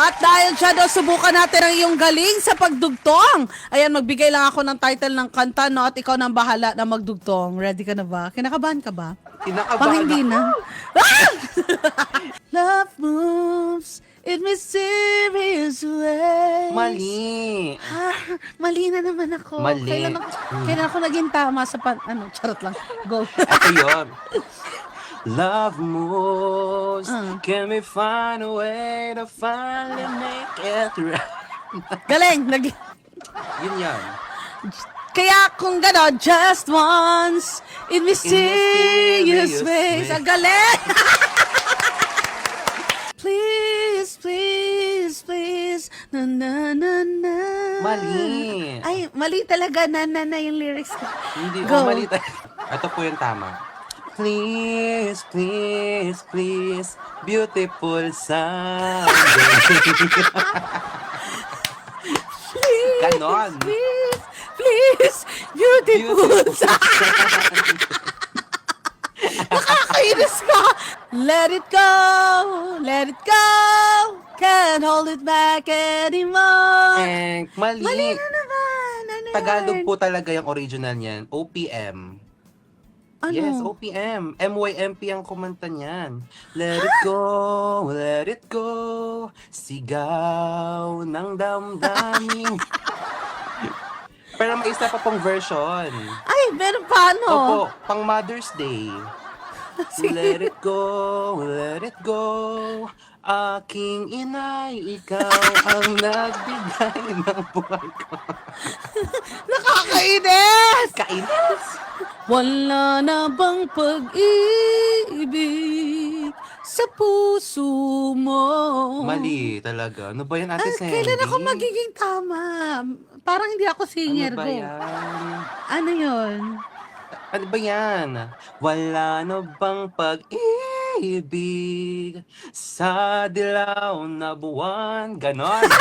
At dahil siya daw, subukan natin ang iyong galing sa pagdugtong. Ayan, magbigay lang ako ng title ng kanta, no? At ikaw nang bahala na magdugtong. Ready ka na ba? Kinakabahan ka ba? Kinakabahan Pang hindi na. Ah! Love moves in mysterious ways. Mali. Ah, mali na naman ako. Mali. Kailan ako, kailan ako naging tama sa pan... Ano, charot lang. Go. Ito yun. Love moves. Ah. Can we find a way to finally make it right? Galing. Nag- Yun yan. Kaya kung gano'n, just once, in mysterious mysterious ways. ways. Ang galing! please, please, please, na na na na. Mali. Ay, mali talaga, na na na yung lyrics ko. Hindi, Go. oh, mali tayo. Ito po yung tama. Please, please, please, beautiful someday. Please, Ganon. Please, please, beautiful. Nakakainis ka! Let it go, let it go, can't hold it back anymore. Eh, mali. Mali na naman. Ano Tagalog po talaga yung original niyan. OPM. Ano? Yes, OPM. MYMP ang kumanta niyan. Let it go, let it go. Sigaw ng damdamin. Pero may isa pa pong version. Ay, meron pa ano? Opo, pang Mother's Day. Let it go, let it go. Aking inay, ikaw ang nagbigay ng buhay ko. Nakakainis! Kainis! Wala na bang pag-ibig sa puso mo? Mali talaga. Ano ba yan, Ate Ah, Sandy? kailan ako magiging tama? Parang hindi ako singer Ano ba go. yan? Ano yun? Ano ba yan? Wala na bang pag-ibig sa dilaw na buwan? Ganon.